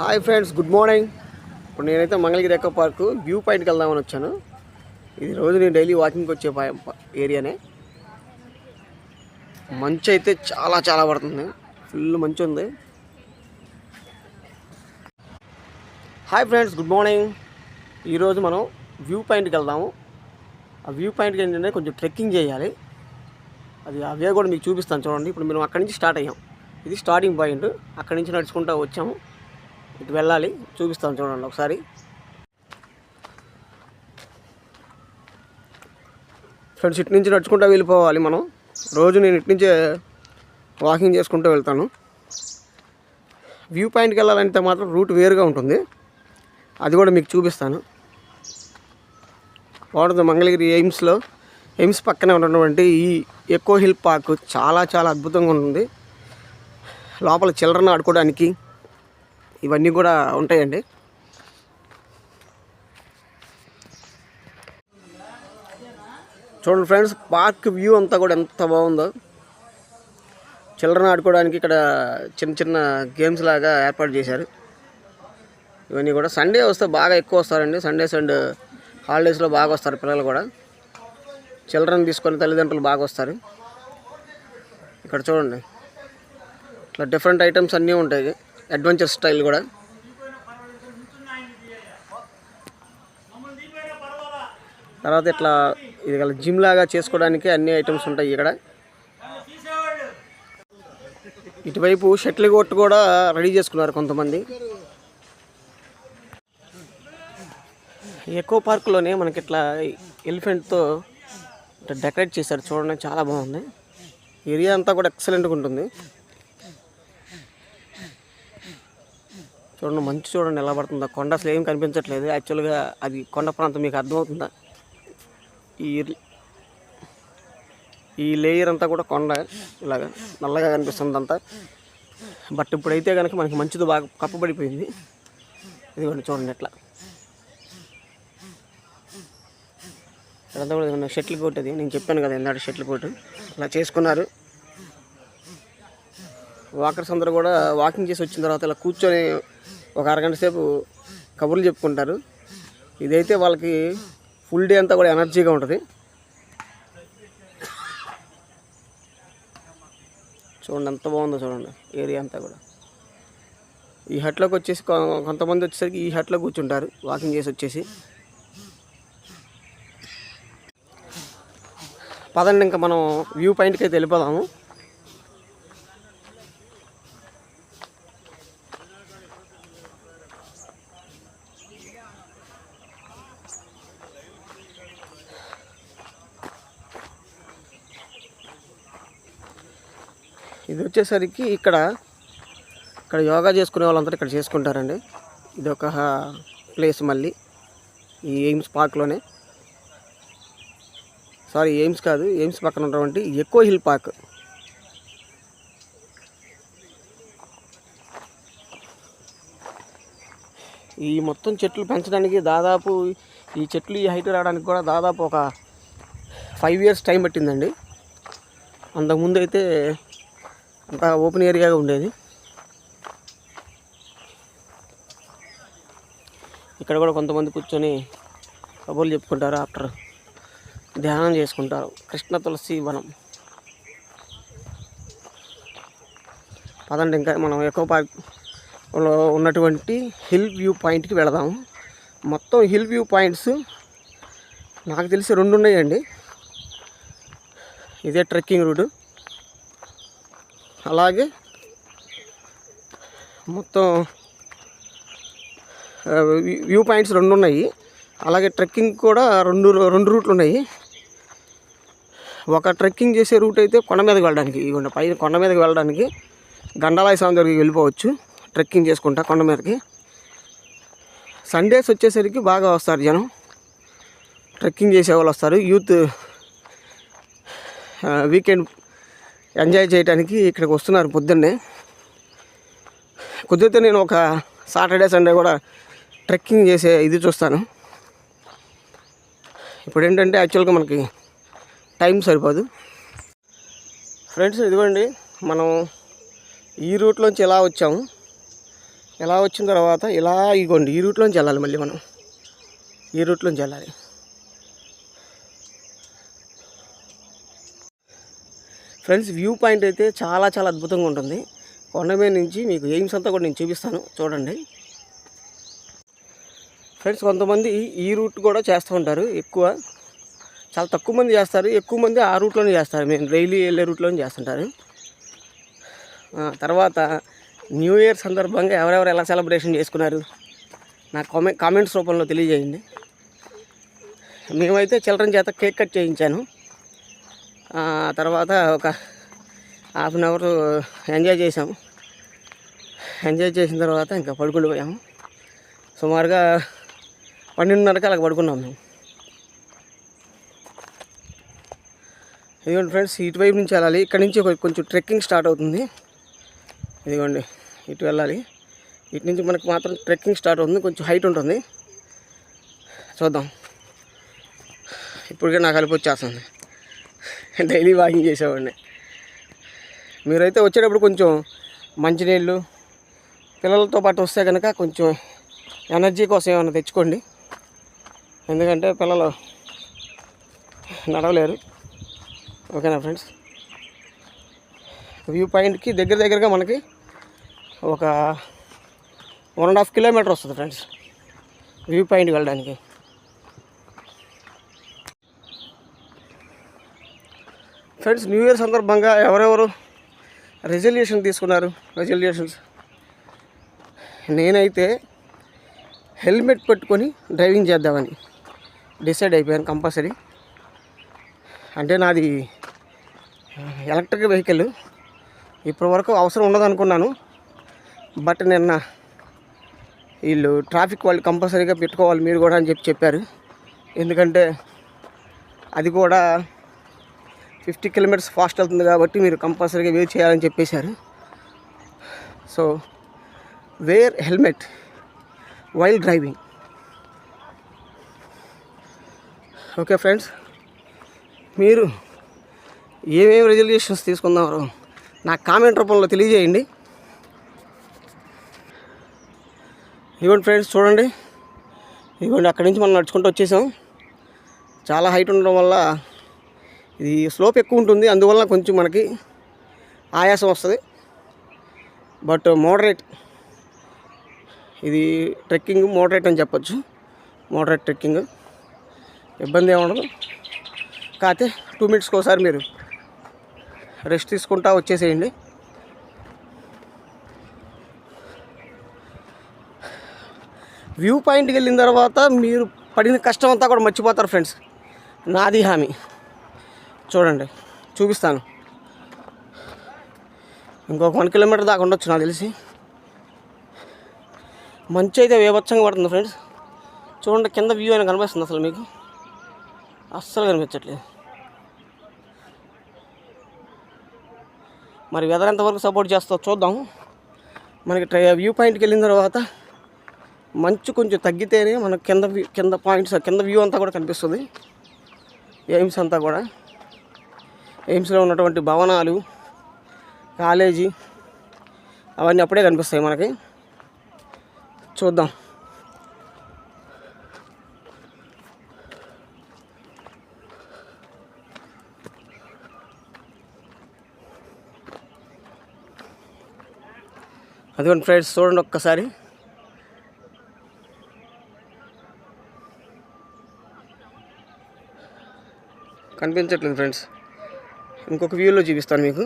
Hi friends good morning. ఇప్పుడు నేనైతే Mangalagiri ఎక్కో park view పాయింట్కి వెళ్దామని వచ్చాను. ఇది రోజు నేను డైలీ వాకింగ్కి వచ్చే ఏరియానే. మంచు అయితే చాలా చాలా పడుతుంది. ఫుల్ మంచు ఉంది. Hi friends good morning. ఈరోజు మనం వ్యూ పాయింట్కి వెళ్దాము. ఆ వ్యూ పాయింట్కి ఏంటంటే కొంచెం ట్రెక్కింగ్ చేయాలి. అది అవే కూడా మీకు చూపిస్తాను చూడండి. ఇప్పుడు మేము అక్కడి నుంచి స్టార్ట్ అయ్యాం. ఇది స్టార్టింగ్ పాయింట్. అక్కడి నుంచి నడుచుకుంటూ వచ్చాము. ఇటు వెళ్ళాలి. చూపిస్తాను చూడండి ఒకసారి. ఫ్రెండ్స్ ఇటు నుంచి నడుచుకుంటూ వెళ్ళిపోవాలి మనం. రోజు నేను ఇటు నుంచే వాకింగ్ చేసుకుంటూ వెళ్తాను. వ్యూ పాయింట్కి వెళ్ళాలంటే మాత్రం రూట్ వేరుగా ఉంటుంది. అది కూడా మీకు చూపిస్తాను. బాగుంటుంది మంగళగిరి ఎయిమ్స్లో. ఎయిమ్స్ పక్కనే ఉన్నటువంటి ఈ ఎకో హిల్ పార్క్ చాలా చాలా అద్భుతంగా ఉంటుంది. లోపల చిల్డ్రన్ ఆడుకోవడానికి ఇవన్నీ కూడా ఉంటాయండి. చూడండి ఫ్రెండ్స్ పార్క్ వ్యూ అంతా కూడా ఎంత బాగుందో. చిల్డ్రన్ ఆడుకోవడానికి ఇక్కడ చిన్న చిన్న గేమ్స్ లాగా ఏర్పాటు చేశారు. ఇవన్నీ కూడా సండే వస్తే బాగా ఎక్కువ వస్తారండి. సండేస్ అండ్ హాలిడేస్లో బాగా వస్తారు పిల్లలు కూడా. చిల్డ్రన్ తీసుకొని తల్లిదండ్రులు బాగా వస్తారు. ఇక్కడ చూడండి. ఇట్లా డిఫరెంట్ ఐటమ్స్ అన్నీ ఉంటాయి. అడ్వెంచర్ స్టైల్ కూడా. తర్వాత ఇట్లా ఇది గల జిమ్ లాగా చేసుకోవడానికి అన్ని ఐటమ్స్ ఉంటాయి ఇక్కడ. ఇటువైపు షటిల్ కోర్టు కూడా రెడీ చేసుకున్నారు కొంతమంది. ఎకో పార్క్లోనే మనకి ఇట్లా ఎలిఫెంట్తో డెకరేట్ చేశారు. చూడండి చాలా బాగుంది. ఏరియా అంతా కూడా ఎక్సలెంట్గా ఉంటుంది. చూడండి మంచి చూడండి ఎలా పడుతుందో. కొండ అసలు ఏం కనిపించట్లేదు. యాక్చువల్గా అది కొండ ప్రాంతం మీకు అర్థమవుతుందా? ఈ ఈ లేయర్ అంతా కూడా కొండ ఇలాగా నల్లగా కనిపిస్తుంది అంతా. బట్ ఇప్పుడైతే కనుక మనకి మంచిది బాగా కప్పబడిపోయింది. ఇదిగోండి చూడండి ఎట్లా. ఇదంతా కూడా షటిల్ కోట్ అది. నేను చెప్పాను కదా ఇందాక షటిల్ కోట్ ఇలా చేసుకున్నారు. వాకర్స్ అందరూ కూడా వాకింగ్ చేసి వచ్చిన తర్వాత ఇలా కూర్చొని ఒక అరగంట సేపు కబుర్లు చెప్పుకుంటారు. ఇదైతే వాళ్ళకి ఫుల్ డే అంతా కూడా ఎనర్జీగా ఉంటుంది. చూడండి ఎంత బాగుందో చూడండి ఏరియా అంతా కూడా. ఈ హట్లోకి వచ్చేసి కొ- కొంతమంది వచ్చేసరికి ఈ హట్లో కూర్చుంటారు వాకింగ్ చేసి వచ్చేసి. పదండి ఇంకా మనం వ్యూ పాయింట్కి అయితే వెళ్ళిపోదాము. ఇది వచ్చేసరికి ఇక్కడ ఇక్కడ యోగా చేసుకునే వాళ్ళందరూ ఇక్కడ చేసుకుంటారండి. ఇది ఒక ప్లేస్ మళ్ళీ ఈ ఎయిమ్స్ పార్క్లోనే. సారీ ఎయిమ్స్ కాదు ఎయిమ్స్ పక్కన ఉన్నటువంటి ఎక్కువ హిల్ పార్క్. ఈ మొత్తం చెట్లు పెంచడానికి దాదాపు ఈ చెట్లు ఈ హైట్ రావడానికి కూడా దాదాపు ఒక ఫైవ్ ఇయర్స్ టైం పట్టిందండి. అంతకుముందు అయితే అంతా ఓపెన్ ఏరియాగా ఉండేది. ఇక్కడ కూడా కొంతమంది కూర్చొని కబుర్లు చెప్పుకుంటారు ఆఫ్టర్ ధ్యానం చేసుకుంటారు. కృష్ణ తులసి వనం. పదండి ఇంకా మనం ఎకో పార్క్లో ఉన్నటువంటి హిల్ వ్యూ పాయింట్కి వెళదాము. మొత్తం హిల్ వ్యూ పాయింట్స్ నాకు తెలిసి రెండు ఉన్నాయండి. ఇదే ట్రెక్కింగ్ రూటు. అలాగే మొత్తం వ్యూ- పాయింట్స్ రెండు ఉన్నాయి అలాగే ట్రెక్కింగ్ కూడా రెండు రెండు రూట్లు ఉన్నాయి ఒక ట్రెక్కింగ్ చేసే రూట్ అయితే కొండ మీదకి వెళ్ళడానికి ఇవ్వండి పైన కొండ మీదకి వెళ్ళడానికి గండాలయ స్వామి దగ్గరికి వెళ్ళిపోవచ్చు ట్రెక్కింగ్ చేసుకుంటా కొండ మీదకి. సండేస్ వచ్చేసరికి బాగా వస్తారు జనం. ట్రెక్కింగ్ చేసే వాళ్ళు వస్తారు. యూత్ వీకెండ్ ఎంజాయ్ చేయడానికి ఇక్కడికి వస్తున్నారు పొద్దున్నే. కుదిరితే నేను ఒక సాటర్డే సండే కూడా ట్రెక్కింగ్ చేసే ఇది చూస్తాను. ఇప్పుడు ఏంటంటే యాక్చువల్గా మనకి టైం సరిపోదు. ఫ్రెండ్స్ ఇదిగోండి మనం ఈ రూట్లోంచి ఎలా వచ్చాము ఇలా వచ్చిన తర్వాత ఇలా ఇగోండి ఈ రూట్లోంచి వెళ్ళాలి మళ్ళీ మనం. ఈ రూట్లోంచి వెళ్ళాలి. ఫ్రెండ్స్ వ్యూ పాయింట్ అయితే చాలా చాలా అద్భుతంగా ఉంటుంది. కొండ మీద నుంచి మీకు ఎయిమ్స్ అంతా కూడా నేను చూపిస్తాను. చూడండి. ఫ్రెండ్స్ కొంతమంది ఈ రూట్ కూడా చేస్తూ ఉంటారు. ఎక్కువ చాలా తక్కువ మంది చేస్తారు. ఎక్కువ మంది ఆ రూట్లోనే చేస్తారు. మేము డైలీ వెళ్ళే రూట్లోనే చేస్తుంటారు. తర్వాత న్యూ ఇయర్ సందర్భంగా ఎవరెవరు ఎలా సెలబ్రేషన్ చేసుకున్నారు? నా కామె కామెంట్స్ రూపంలో తెలియజేయండి. మేమైతే చిల్డ్రన్ చేత కేక్ కట్ చేయించాను. తర్వాత ఒక హాఫ్ అన్ అవర్ ఎంజాయ్ చేసాము ఎంజాయ్ చేసిన తర్వాత ఇంకా పడుకుంటూ పోయాము. సుమారుగా పన్నెండున్నరకి అలా పడుకున్నాం మేము. ఇదిగోండి ఫ్రెండ్స్ ఇటువైపు నుంచి వెళ్ళాలి. ఇక్కడ నుంచి కొంచెం ట్రెక్కింగ్ స్టార్ట్ అవుతుంది. ఇదిగోండి ఇటు వెళ్ళాలి. ఇటు నుంచి మనకు మాత్రం ట్రెక్కింగ్ స్టార్ట్ అవుతుంది. కొంచెం హైట్ ఉంటుంది. చూద్దాం. ఇప్పటికే నాకు కలిపి వచ్చేస్తుంది డైలీ వాకింగ్ చేసేవాడిని. మీరైతే వచ్చేటప్పుడు కొంచెం మంచినీళ్ళు పిల్లలతో పాటు వస్తే కనుక కొంచెం ఎనర్జీ కోసం ఏమైనా తెచ్చుకోండి. ఎందుకంటే పిల్లలు నడవలేరు. ఓకేనా ఫ్రెండ్స్? వ్యూ పాయింట్కి దగ్గర దగ్గరగా మనకి ఒక వన్ అండ్ హాఫ్ కిలోమీటర్ వస్తుంది ఫ్రెండ్స్. వ్యూ పాయింట్కి వెళ్ళడానికి. ఫ్రెండ్స్ న్యూ ఇయర్ సందర్భంగా ఎవరెవరు రెజల్యూషన్ తీసుకున్నారు? రెజల్యూషన్స్ నేనైతే హెల్మెట్ పెట్టుకొని డ్రైవింగ్ చేద్దామని డిసైడ్ అయిపోయాను కంపల్సరీ అంటే నాది ఎలక్ట్రిక్ వెహికల్ ఇప్పటి వరకు అవసరం ఉండదు అనుకున్నాను బట్ నిన్న వీళ్ళు ట్రాఫిక్ వాళ్ళు కంపల్సరీగా పెట్టుకోవాలి మీరు కూడా అని చెప్పి చెప్పారు. ఎందుకంటే అది కూడా ఫిఫ్టీ కిలోమీటర్స్ ఫాస్ట్ వెళ్తుంది కాబట్టి మీరు కంపల్సరీగా వేర్ చేయాలని చెప్పేశారు. So wear helmet while driving. Okay friends మీరు ఏమేమి రెజల్యూషన్స్ తీసుకుందామో నాకు కామెంట్ రూపంలో తెలియజేయండి. ఇవ్వండి ఫ్రెండ్స్ చూడండి. ఇవ్వండి అక్కడి నుంచి మనం నడుచుకుంటూ వచ్చేసాం. చాలా హైట్ ఉండడం వల్ల ఇది స్లోప్ ఎక్కువ ఉంటుంది అందువల్ల కొంచెం మనకి ఆయాసం వస్తుంది. బట్ మోడరేట్ ఇది ట్రెక్కింగ్ మోడరేట్ అని చెప్పొచ్చు. మోడరేట్ ట్రెక్కింగ్ ఇబ్బంది ఏముండదు కాకపోతే టూ మినిట్స్కి ఒకసారి మీరు రెస్ట్ తీసుకుంటా వచ్చేసేయండి. వ్యూ పాయింట్కి వెళ్ళిన తర్వాత మీరు పడిన కష్టం అంతా కూడా మర్చిపోతారు ఫ్రెండ్స్ నాది హామీ. చూడండి చూపిస్తాను. ఇంకొక వన్ కిలోమీటర్ దాకా ఉండొచ్చు నాకు తెలిసి. మంచి అయితే వేవచ్చంగా పడుతుంది ఫ్రెండ్స్. చూడండి కింద వ్యూ అయినా కనిపిస్తుంది అసలు మీకు. అస్సలు కనిపించట్లేదు. మరి వెదర్ ఎంతవరకు సపోర్ట్ చేస్తో చూద్దాం. మనకి ట్రై వ్యూ పాయింట్కి వెళ్ళిన తర్వాత మంచు కొంచెం తగ్గితేనే మనకు కింద వ్యూ- కింద పాయింట్స్ కింద వ్యూ అంతా కూడా కనిపిస్తుంది. ఎయిమ్స్ అంతా కూడా. ఎయిమ్స్లో ఉన్నటువంటి భవనాలు కాలేజీ అవన్నీ అప్పుడే కనిపిస్తాయి మనకి. చూద్దాం. అదిగోండి ఫ్రెండ్స్ చూడండి ఒక్కసారి. కనిపించట్లేదు ఫ్రెండ్స్. ఇంకొక వ్యూలో చూపిస్తాను మీకు.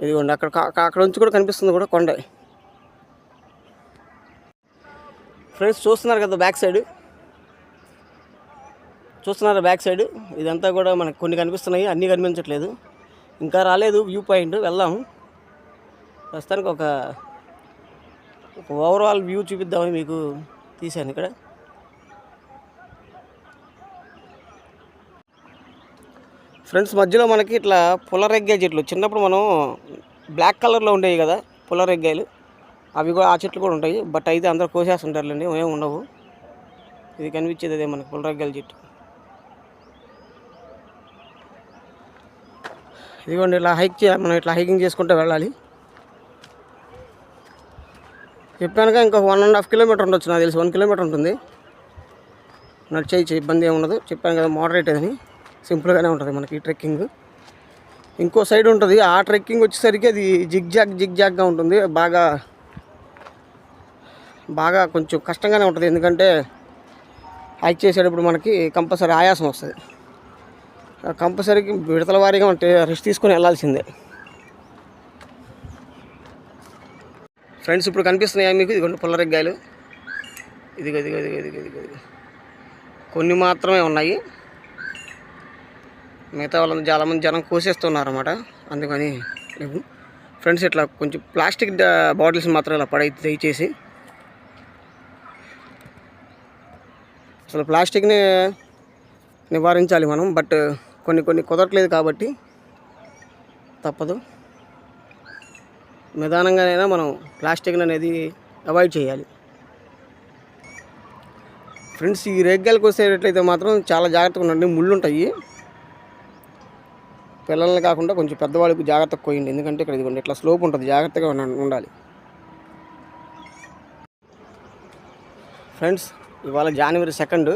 ఇదిగోండి అక్కడ కా- అక్కడ నుంచి కూడా కనిపిస్తుంది కూడా కొండ. ఫ్రెండ్స్ చూస్తున్నారు కదా బ్యాక్ సైడ్? చూస్తున్నారా బ్యాక్ సైడ్? ఇదంతా కూడా మనకు కొన్ని కనిపిస్తున్నాయి అన్నీ కనిపించట్లేదు. ఇంకా రాలేదు వ్యూ పాయింట్ వెళ్దాము ప్రస్తుతానికి ఒక ఒక ఓవరాల్ వ్యూ చూపిద్దామని మీకు తీశాను ఇక్కడ. ఫ్రెండ్స్ మధ్యలో మనకి ఇట్లా పుల్లరెగ్గాయ చెట్లు. చిన్నప్పుడు మనం బ్లాక్ కలర్లో ఉండేవి కదా పుల్లరెగ్గాయలు అవి కూడా ఆ చెట్లు కూడా ఉంటాయి. బట్ అయితే అందరూ కోసేస్తుంటారులేండి ఏమి ఉండవు. ఇది కనిపించేది అదే మనకి పుల్లరెగ్గాయల చెట్టు. ఇదిగోండి ఇలా హైక్ చేయాలి మనం ఇట్లా హైకింగ్ చేసుకుంటూ వెళ్ళాలి. చెప్పానుగా ఇంకొక వన్ అండ్ హాఫ్ కిలోమీటర్ ఉండొచ్చు నాకు తెలిసి. వన్ కిలోమీటర్ ఉంటుంది. నడిచేయచ్చు ఇబ్బంది ఏమి ఉండదు. చెప్పాను కదా మోడరేట్ అని. సింపుల్గానే ఉంటుంది మనకి ట్రెక్కింగ్ ఇంకో సైడ్ ఉంటుంది ఆ ట్రెక్కింగ్ వచ్చేసరికి అది జిగ్ జాగ్ జిగ్ జాగ్గా ఉంటుంది. బాగా బాగా కొంచెం కష్టంగానే ఉంటుంది. ఎందుకంటే హైక్ చేసేటప్పుడు మనకి కంపల్సరీ ఆయాసం వస్తుంది. కంపల్సరీకి విడతల వారీగా అంటే రెస్ట్ తీసుకొని వెళ్ళాల్సిందే. ఫ్రెండ్స్ ఇప్పుడు కనిపిస్తున్నాయా మీకు? ఇదిగోండి పుల్లరెగ్గాయలు. ఇదిగో ఇదిగో ఇదిగో ఇదిగో ఇదిగో ఇదిగో. కొన్ని మాత్రమే ఉన్నాయి. మిగతా వాళ్ళందరూ చాలామంది జనం కోసేస్తున్నారు అనమాట అందుకని లేవు ఫ్రెండ్స్ ఇట్లా కొంచెం ప్లాస్టిక్ బాటిల్స్ మాత్రం ఇలా పడై దయచేసి. అసలు ప్లాస్టిక్ని నివారించాలి మనం బట్ కొన్ని కొన్ని కుదరట్లేదు కాబట్టి తప్పదు. నిదానంగానైనా మనం ప్లాస్టిక్ అనేది అవాయిడ్ చేయాలి. ఫ్రెండ్స్ ఈ రేగ్గాలకు వచ్చేటట్లయితే మాత్రం చాలా జాగ్రత్తగా ఉండండి ముళ్ళు ఉంటాయి పిల్లల్ని కాకుండా కొంచెం పెద్దవాళ్ళకి జాగ్రత్తగా కోయండి ఎందుకంటే ఇక్కడ ఇదిగోండి ఇట్లా స్లోప్ ఉంటుంది. జాగ్రత్తగా ఉండాలి. ఫ్రెండ్స్ ఇవాళ జనవరి సెకండ్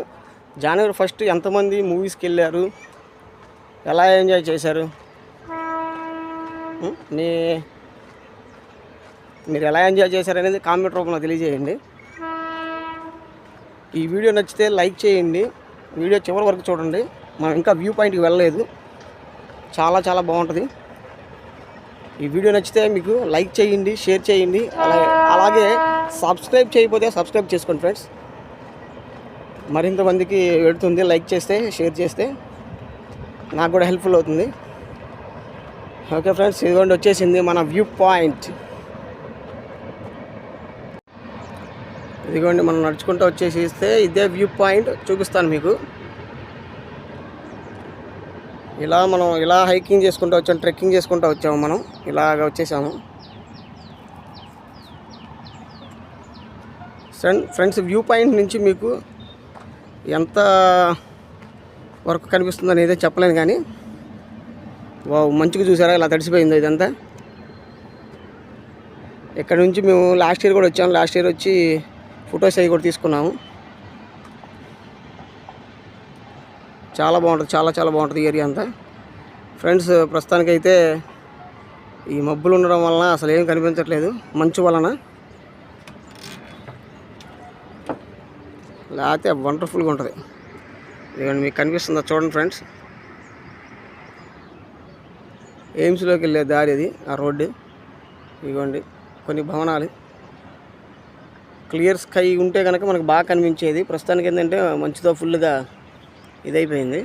జనవరి ఫస్ట్ ఎంతమంది మూవీస్కి వెళ్ళారు? ఎలా ఎంజాయ్ చేశారు? నీ మీ మీరు ఎలా ఎంజాయ్ చేశారు అనేది కామెంట్ రూపంలో తెలియజేయండి. ఈ వీడియో నచ్చితే లైక్ చేయండి. వీడియో చివరి వరకు చూడండి. మనం ఇంకా వ్యూ పాయింట్కి వెళ్ళలేదు. చాలా చాలా బాగుంటుంది. ఈ వీడియో నచ్చితే మీకు లైక్ చేయండి షేర్ చేయండి. అలాగే అలాగే సబ్స్క్రైబ్ చేయకపోతే సబ్స్క్రైబ్ చేసుకోండి ఫ్రెండ్స్. మరింత మందికి వెళుతుంది లైక్ చేస్తే షేర్ చేస్తే నాకు కూడా హెల్ప్ఫుల్ అవుతుంది. ఓకే ఫ్రెండ్స్ ఇదిగోండి వచ్చేసింది మన వ్యూ పాయింట్. ఇదిగోండి మనం నడుచుకుంటూ వచ్చేసి ఇస్తే ఇదే వ్యూ పాయింట్ చూపిస్తాను మీకు. ఇలా మనం ఇలా హైకింగ్ చేసుకుంటూ వచ్చాము ట్రెక్కింగ్ చేసుకుంటూ వచ్చాము మనం. ఇలాగ వచ్చేసాము. ఫ్రెండ్స్ వ్యూ పాయింట్ నుంచి మీకు ఎంత వరకు కనిపిస్తుంది అనేది చెప్పలేను కానీ వావ్ మంచిగా చూసారా? ఇలా తడిసిపోయిందో ఇదంతా. ఇక్కడ నుంచి మేము లాస్ట్ ఇయర్ కూడా వచ్చాము లాస్ట్ ఇయర్ వచ్చి ఫొటోస్ అవి కూడా తీసుకున్నాము. చాలా బాగుంటుంది చాలా చాలా బాగుంటుంది ఈ ఏరియా అంతా. ఫ్రెండ్స్ ప్రస్తుతానికైతే ఈ మబ్బులు ఉండడం వలన అసలు ఏం కనిపించట్లేదు మంచు వలన. లేకపోతే వండర్ఫుల్గా ఉంటుంది. ఇదిగోండి మీకు కనిపిస్తుందా చూడండి ఫ్రెండ్స్. ఎయిమ్స్లోకి వెళ్ళే దారి అది ఆ రోడ్డు. ఇదిగోండి కొన్ని భవనాలు. క్లియర్ స్కై ఉంటే కనుక మనకు బాగా కనిపించేది. ప్రస్తుతానికి ఏంటంటే మంచుతో ఫుల్గా ఇదైపోయింది.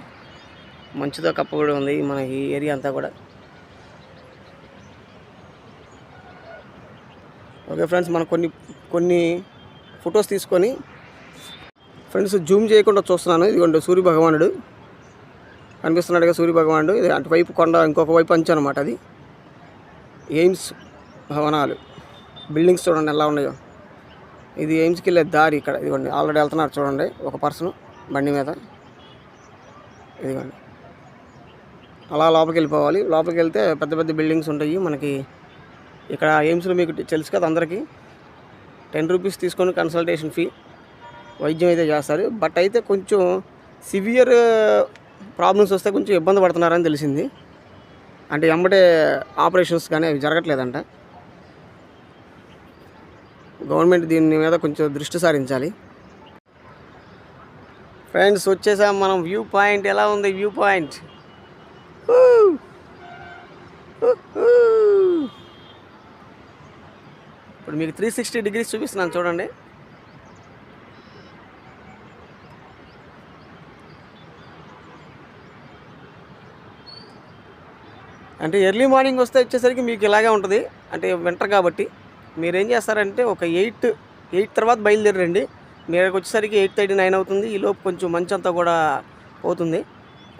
మంచుతో కప్పబడి ఉంది మన ఈ ఏరియా అంతా కూడా. ఓకే ఫ్రెండ్స్ మనం కొన్ని కొన్ని ఫొటోస్ తీసుకొని ఫ్రెండ్స్ జూమ్ చేయకుండా చూస్తున్నాను. ఇదిగోండి సూర్య భగవానుడు. కనిపిస్తున్నాడుగా సూర్య భగవానుడు. ఇది అటువైపు కొండ ఇంకొక వైపు అంచు అనమాట అది. ఎయిమ్స్ భవనాలు. బిల్డింగ్స్ చూడండి ఎలా ఉన్నాయో. ఇది ఎయిమ్స్కి వెళ్ళే దారి ఇక్కడ. ఇదిగోండి ఆల్రెడీ వెళ్తున్నారు చూడండి ఒక పర్సన్ బండి మీద. ఇదిగోండి. అలా లోపలికి వెళ్ళిపోవాలి లోపలికి వెళ్తే పెద్ద పెద్ద బిల్డింగ్స్ ఉంటాయి. మనకి ఇక్కడ ఎయిమ్స్లో మీకు తెలుసు కదా అందరికీ. టెన్ రూపీస్ తీసుకొని కన్సల్టేషన్ ఫీ వైద్యం అయితే చేస్తారు. బట్ అయితే కొంచెం సివియర్ ప్రాబ్లమ్స్ వస్తే కొంచెం ఇబ్బంది పడుతున్నారని తెలిసింది. అంటే ఎంబటే ఆపరేషన్స్ కానీ అవి జరగట్లేదంట. గవర్నమెంట్ దీని మీద కొంచెం దృష్టి సారించాలి. ఫ్రెండ్స్ వచ్చేసాం మనం వ్యూ పాయింట్. ఎలా ఉంది వ్యూ పాయింట్? ఇప్పుడు మీకు త్రీ సిక్స్టీ డిగ్రీస్ చూపిస్తున్నాను చూడండి. అంటే ఎర్లీ మార్నింగ్ వస్తే వచ్చేసరికి మీకు ఇలాగే ఉంటుంది. అంటే వింటర్ కాబట్టి మీరు ఏం చేస్తారంటే ఒక ఎయిట్ ఎయిట్ తర్వాత బయలుదేరండి. మీరు వచ్చేసరికి ఎయిట్ థర్టీ నైన్ అవుతుంది. ఈ లోపు కొంచెం మంచి అంతా కూడా పోతుంది.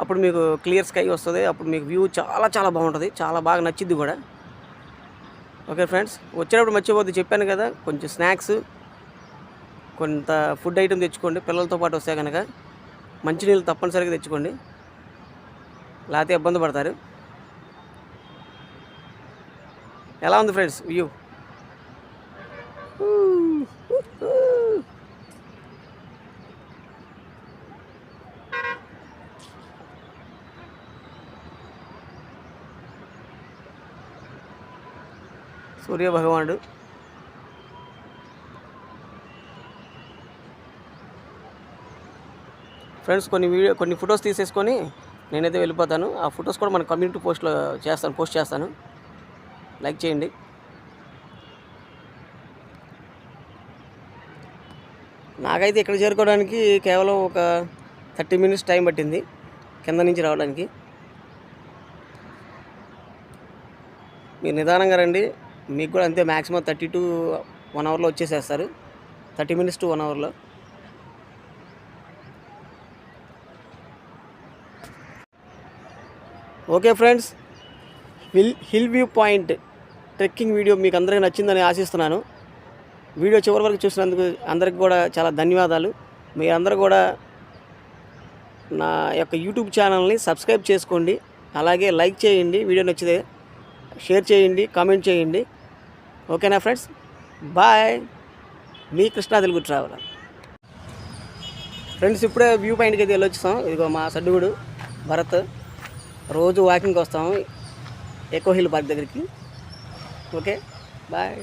అప్పుడు మీకు క్లియర్ స్కై వస్తుంది. అప్పుడు మీకు వ్యూ చాలా చాలా బాగుంటుంది. చాలా బాగా నచ్చిద్ది కూడా. ఓకే ఫ్రెండ్స్ వచ్చేటప్పుడు మర్చిపోద్ది చెప్పాను కదా కొంచెం స్నాక్స్ కొంత ఫుడ్ ఐటెం తెచ్చుకోండి. పిల్లలతో పాటు వస్తే కనుక మంచినీళ్ళు తప్పనిసరిగా తెచ్చుకోండి. లేకపోతే ఇబ్బంది పడతారు. ఎలా ఉంది ఫ్రెండ్స్ వ్యూ? సూర్య భగవానుడు. ఫ్రెండ్స్ కొన్ని వీడియో కొన్ని ఫొటోస్ తీసేసుకొని నేనైతే వెళ్ళిపోతాను. ఆ ఫొటోస్ కూడా మన కమ్యూనిటీ పోస్ట్లో చేస్తాను పోస్ట్ చేస్తాను. లైక్ చేయండి. నాకైతే ఇక్కడ చేరుకోవడానికి కేవలం ఒక థర్టీ మినిట్స్ టైం పట్టింది కింద నుంచి రావడానికి. మీరు నిదానంగా రండి. మీకు కూడా అంతే మ్యాక్సిమం థర్టీ టు వన్ అవర్లో వచ్చేసేస్తారు. థర్టీ మినిట్స్ టు వన్ అవర్లో okay friends hill hill view point trekking video మీకు అందరికీ నచ్చిందని ఆశిస్తున్నాను. వీడియో చివరి వరకు చూసినందుకు అందరికి కూడా చాలా ధన్యవాదాలు. మీరందరూ కూడా నా యొక్క యూట్యూబ్ ఛానల్ని సబ్స్క్రైబ్ చేసుకోండి. అలాగే లైక్ చేయండి. వీడియో నచ్చితే షేర్ చేయండి కామెంట్ చేయండి. ఓకేనా ఫ్రెండ్స్? బాయ్. మీ కృష్ణా తెలుగు ట్రావెలర్. ఫ్రెండ్స్ ఇప్పుడే వ్యూ పాయింట్కి అయితే వెళ్ళొచ్చాం ఇదిగో మా సడ్డుగుడు భరత్. రోజు వాకింగ్కి వస్తాము ఎకో హిల్ పార్క్ దగ్గరికి. ఓకే? బాయ్.